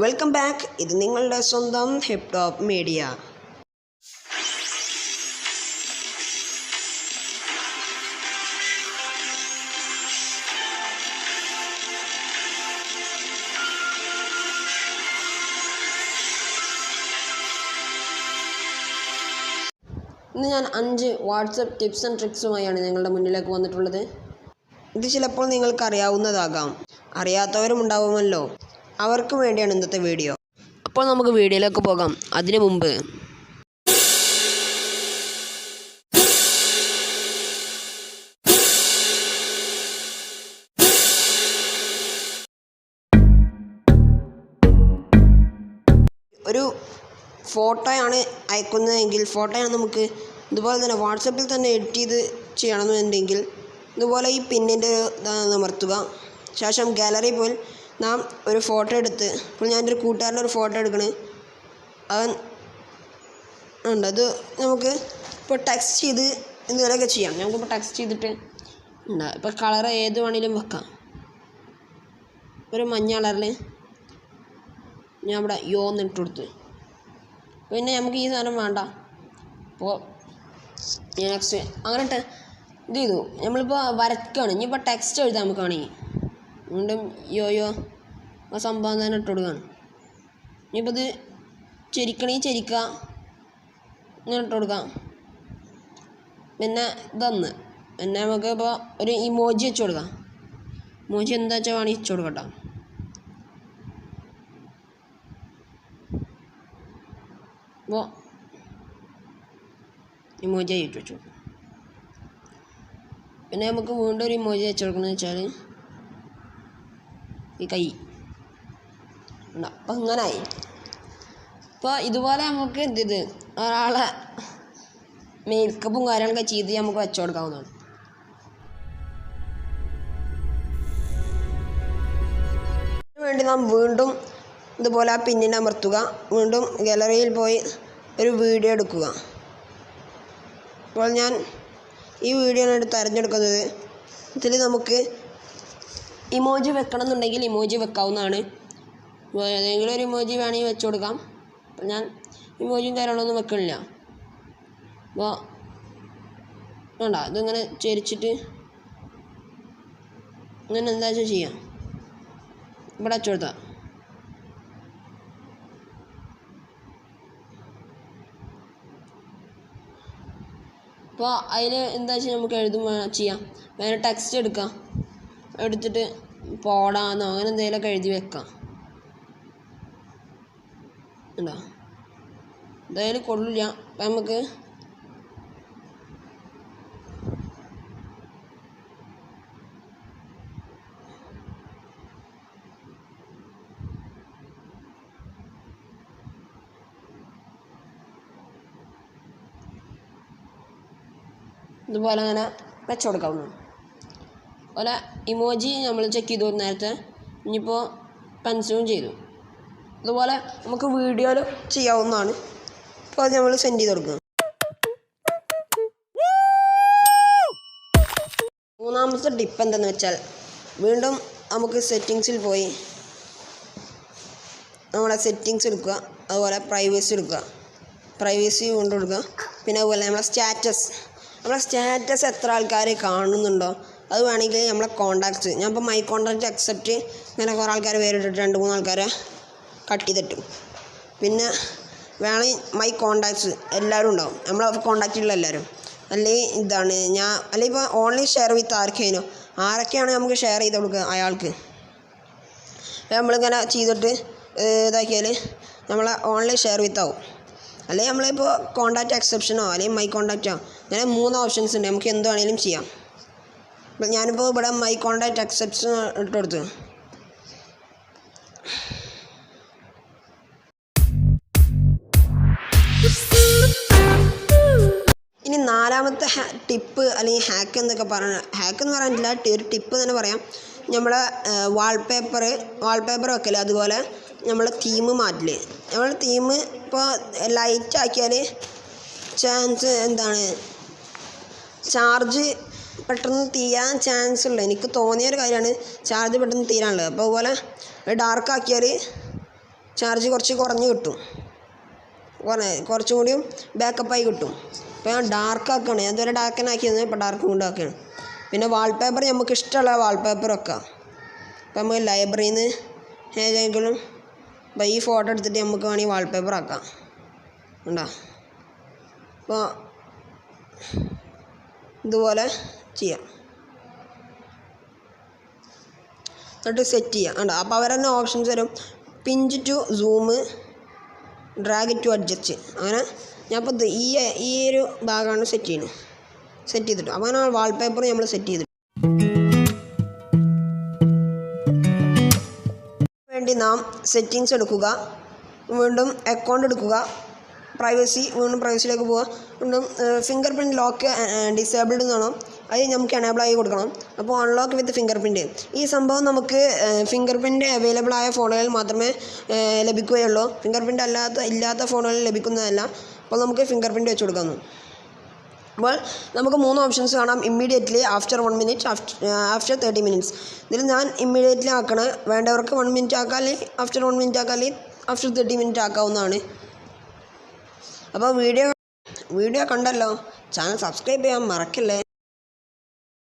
Welcome back ഇത് നിങ്ങളുടെ സ്വന്തം ഹിപ് ടോപ്പ് മീഡിയ ഇന്ന് ഞാൻ അഞ്ച് വാട്സപ്പ് ടിപ്സ് ആൻഡ് ട്രിക്സുമായാണ് നിങ്ങളുടെ മുന്നിലേക്ക് വന്നിട്ടുള്ളത്. ഇത് ചിലപ്പോൾ നിങ്ങൾക്ക് അറിയാവുന്നതാകാം അറിയാത്തവരും ഉണ്ടാവുമല്ലോ അവർക്ക് വേണ്ടിയാണ് ഇന്നത്തെ വീഡിയോ. അപ്പോൾ നമുക്ക് വീഡിയോയിലേക്ക് പോകാം. അതിനു മുമ്പ്. ഒരു ഫോട്ടോയാണ് അയക്കുന്നതെങ്കിൽ ഫോട്ടോയാണ് നമുക്ക് ഇതുപോലെ തന്നെ വാട്സപ്പിൽ തന്നെ എഡിറ്റ് ചെയ്ത് ചെയ്യണമെന്നുണ്ടെങ്കിൽ ഇതുപോലെ ഈ പിന്നിന്റെ നമർത്തുക ശേഷം ഗാലറി പോയി നാം ഒരു ഫോട്ടോ എടുത്ത് ഇപ്പോൾ ഞാൻ ഒരു കൂട്ടുകാരന്റെ ഒരു ഫോട്ടോ എടുക്കണേ. അവൻ ഉണ്ട്. അത് നമുക്ക് ഇപ്പോൾ ടെക്സ്റ്റ് ചെയ്ത് എന്തെങ്കിലുമൊക്കെ ചെയ്യാം. നമുക്കിപ്പോൾ ടെക്സ്റ്റ് ചെയ്തിട്ട് ഉണ്ടാകും ഇപ്പോൾ കളർ ഏത് വേണമെങ്കിലും വെക്കാം. ഒരു മഞ്ഞ കളറിൽ ഞാൻ ഇവിടെ യോ എന്ന് ഇട്ട് കൊടുത്ത്. പിന്നെ നമുക്ക് ഈ സാധനം വേണ്ട. അപ്പോൾ നെക്സ്റ്റ് അങ്ങനെ ഇത് ചെയ്തു. നമ്മളിപ്പോൾ വരയ്ക്കുകയാണ്. ഇനിയിപ്പോൾ ടെക്സ്റ്റ് എഴുതാം നമുക്കാണെങ്കിൽ വീണ്ടും യോ യോ ആ സംഭവം തന്നെ ഇട്ട് കൊടുക്കുകയാണ് ഇനിയിപ്പോൾ ഇത് ചെരിക്കണേ ചെരിക്കുക ഇങ്ങനെ ഇട്ട് കൊടുക്കാം. പിന്നെ ഇതൊന്ന്. പിന്നെ നമുക്ക് ഇപ്പോൾ ഒരു ഇമോജി വെച്ച് കൊടുക്കാം. ഇമോജി എന്താ വെച്ചാൽ വേണമെങ്കിൽ വെച്ച് കൊടുക്കട്ടോ അപ്പോൾ ഇമോജി ആയിട്ട് വെച്ചു പിന്നെ നമുക്ക് വീണ്ടും ഒരു ഇമോജി വെച്ച് കൊടുക്കണമെന്ന് വെച്ചാൽ ഈ കൈ. അപ്പം ഇങ്ങനായി. അപ്പോൾ ഇതുപോലെ നമുക്ക് എന്ത് ഇത് ഒരാളെ മേക്കപ്പും കാര്യങ്ങളൊക്കെ ചെയ്ത് നമുക്ക് വെച്ചു കൊടുക്കാവുന്നതാണ് വേണ്ടി നാം വീണ്ടും ഇതുപോലെ ആ പിന്നിനെ അമർത്തുക. വീണ്ടും ഗാലറിയിൽ പോയി ഒരു വീഡിയോ എടുക്കുക. അപ്പോൾ ഞാൻ ഈ വീഡിയോ ആണ് തിരഞ്ഞെടുക്കുന്നത് ഇതിൽ നമുക്ക് ഇമോജി വെക്കണം എന്നുണ്ടെങ്കിൽ ഇമോജി വെക്കാവുന്നതാണ്. അപ്പോൾ ഏതെങ്കിലും ഒരു ഇമോജി വേണമെങ്കിൽ വെച്ച് കൊടുക്കാം. അപ്പം ഞാൻ ഇമോജിയും കാര്യങ്ങളൊന്നും വെക്കണില്ല. അപ്പോൾ വേണ്ട ഇതിങ്ങനെ ചരിച്ചിട്ട് ഇങ്ങനെ എന്താ വെച്ചാൽ ചെയ്യാം? ഇവിടെ വെച്ച് കൊടുത്താൽ അപ്പോൾ അതിൽ എന്താ വെച്ചാൽ നമുക്ക് എഴുതും ചെയ്യാം. വേറെ ടെക്സ്റ്റ് എടുക്കാം. എടുത്തിട്ട് പോടാന്നോ അങ്ങനെ എന്തെങ്കിലുമൊക്കെ എഴുതി വെക്കാം. ഉണ്ടോ? എന്തായാലും കൊള്ളില്ല അപ്പം നമുക്ക് ഇതുപോലെ അങ്ങനെ വെച്ച് കൊടുക്കാവുന്നതാണ് അതുപോലെ ഇമോജി നമ്മൾ ചെക്ക് ചെയ്തു നേരത്തെ ഇനിയിപ്പോൾ പെൻസിലും ചെയ്തു. അതുപോലെ നമുക്ക് വീഡിയോയിൽ ചെയ്യാവുന്നതാണ്. അപ്പോൾ അത് നമ്മൾ സെൻഡ് ചെയ്ത് കൊടുക്കുക മൂന്നാമത്തെ ടിപ്പ് എന്തെന്ന് വെച്ചാൽ വീണ്ടും നമുക്ക് സെറ്റിങ്സിൽ പോയി നമ്മുടെ സെറ്റിങ്സ് എടുക്കുക. അതുപോലെ പ്രൈവസി എടുക്കുക. പ്രൈവസി കൊണ്ട് കൊടുക്കുക. പിന്നെ അതുപോലെ നമ്മളെ സ്റ്റാറ്റസ് നമ്മളെ സ്റ്റാറ്റസ് എത്ര ആൾക്കാർ കാണുന്നുണ്ടോ? അത് വേണമെങ്കിൽ നമ്മളെ കോണ്ടാക്ട്സ് ഞാൻ ഇപ്പോൾ മൈ കോണ്ടാക്റ്റ് അക്സെപ്റ്റ് ഇങ്ങനെ കുറേ ആൾക്കാർ പേരിട്ടിട്ട് രണ്ട് മൂന്ന് ആൾക്കാരെ കട്ട് ചെയ്തിട്ട്. പിന്നെ വേണമെങ്കിൽ മൈ കോണ്ടാക്ട്സ് എല്ലാവരും ഉണ്ടാവും. നമ്മളെ കോണ്ടാക്റ്റിലുള്ള എല്ലാവരും. അല്ലെങ്കിൽ ഇതാണ്. ഞാൻ അല്ലെങ്കിൽ ഇപ്പോൾ ഓൺലൈൻ ഷെയർ വിത്ത് ആർക്കേനോ? ആരൊക്കെയാണ് നമുക്ക് ഷെയർ ചെയ്ത് കൊടുക്കുക അയാൾക്ക്? നമ്മളിങ്ങനെ ചെയ്തിട്ട് ഇതാക്കിയാൽ നമ്മളെ ഓൺലൈൻ ഷെയർ വിത്ത് ആവും. അല്ലെങ്കിൽ നമ്മളിപ്പോൾ കോണ്ടാക്ട് എക്സെപ്ഷനോ അല്ലെങ്കിൽ മൈ കോണ്ടാക്റ്റോ അങ്ങനെ മൂന്ന് ഓപ്ഷൻസ് ഉണ്ട്. നമുക്ക് എന്ത് വേണമെങ്കിലും ചെയ്യാം. ഞാനിപ്പോൾ ഇവിടെ മൈ കോണ്ടാക്ട് എക്സെപ്ഷൻ ഇട്ട് കൊടുത്തു. ടിപ്പ് അല്ലെങ്കിൽ ഹാക്ക് എന്നൊക്കെ പറഞ്ഞ ഹാക്ക് എന്ന് പറയാനില്ല ഒരു ടിപ്പ് തന്നെ പറയാം. നമ്മളെ വാൾപേപ്പർ വാൾപേപ്പർ വെക്കൽ അതുപോലെ നമ്മൾ തീം മാറ്റൽ നമ്മൾ തീം ഇപ്പോൾ ലൈറ്റ് ആക്കിയാൽ ചാൻസ് എന്താണ്? ചാർജ് പെട്ടെന്ന് തീരാൻ ചാൻസ് ഉള്ളത് എനിക്ക് തോന്നിയ ഒരു കാര്യമാണ് ചാർജ് പെട്ടെന്ന് തീരാനുള്ളത്. അപ്പോൾ അതുപോലെ ഡാർക്ക് ആക്കിയാൽ ചാർജ് കുറച്ച് കുറഞ്ഞ് കിട്ടും. കുറേ കുറച്ചും കൂടിയും ബാക്കപ്പായി കിട്ടും. ഇപ്പോൾ ഞാൻ ഡാർക്ക് ആക്കുകയാണ് ഞാൻ ഇതുവരെ ഡാർക്ക് ആക്കിയത്. ഇപ്പോൾ ഡാർക്ക് കൊണ്ട് ആക്കുകയാണ് പിന്നെ വാൾപേപ്പർ നമുക്ക് ഇഷ്ടമുള്ള വാൾപേപ്പർ വെക്കാം. ഇപ്പം നമുക്ക് ലൈബ്രറിയിൽ നിന്ന് ഏതെങ്കിലും അപ്പോൾ ഈ ഫോട്ടോ എടുത്തിട്ട് നമുക്ക് വേണമെങ്കിൽ വാൾപേപ്പർ ആക്കാം. ഉണ്ടോ അപ്പോൾ ഇതുപോലെ ചെയ്യാം. എന്നിട്ട് സെറ്റ് ചെയ്യാം. ഉണ്ടോ അപ്പോൾ അവർ തന്നെ ഓപ്ഷൻസ് തരും. Pinch to zoom drag to adjust അങ്ങനെ ഞാൻ ഇപ്പോൾ ഇത് ഈ ഈ ഒരു ഭാഗമാണ് സെറ്റ് ചെയ്യുന്നത് സെറ്റ് ചെയ്തിട്ട്. അങ്ങനെ വാൾപേപ്പർ നമ്മൾ സെറ്റ് ചെയ്തിട്ട്. വേണ്ടി നാം സെറ്റിങ്സ് എടുക്കുക. വീണ്ടും അക്കൗണ്ട് എടുക്കുക. പ്രൈവസി വീണ്ടും പ്രൈവസിയിലേക്ക് പോവുക. വീണ്ടും ഫിംഗർ പ്രിന്റ് ലോക്ക് ഡിസേബിൾഡ് എന്നാണോ അത് നമുക്ക് എനേബിൾ ആയി കൊടുക്കണം. അപ്പോൾ അൺലോക്ക് വിത്ത് ഫിംഗർ പ്രിന്റ് ഈ സംഭവം നമുക്ക് ഫിംഗർ പ്രിന്റ് അവൈലബിൾ ആയ ഫോണുകളിൽ മാത്രമേ ലഭിക്കുകയുള്ളൂ. ഫിംഗർ പ്രിന്റ് അല്ലാത്ത ഇല്ലാത്ത ഫോണുകളിൽ ലഭിക്കുന്നതല്ല. അപ്പോൾ നമുക്ക് ഫിംഗർ പ്രിന്റ് വെച്ച് കൊടുക്കാം അപ്പോൾ നമുക്ക് മൂന്ന് ഓപ്ഷൻസ് കാണാം. Immediately after one minute after thirty minutes ഇതിൽ ഞാൻ ഇമ്മീഡിയറ്റ്ലി ആക്കണേ. വേണ്ടവർക്ക് വൺ മിനിറ്റ് ആക്കാം ആഫ്റ്റർ വൺ മിനിറ്റ് ആക്കാം ആഫ്റ്റർ തേർട്ടി മിനിറ്റ് ആക്കാവുന്നതാണ്. അപ്പോൾ വീഡിയോ വീഡിയോ കണ്ടല്ലോ? ചാനൽ സബ്സ്ക്രൈബ് ചെയ്യാൻ മറക്കല്ലേ?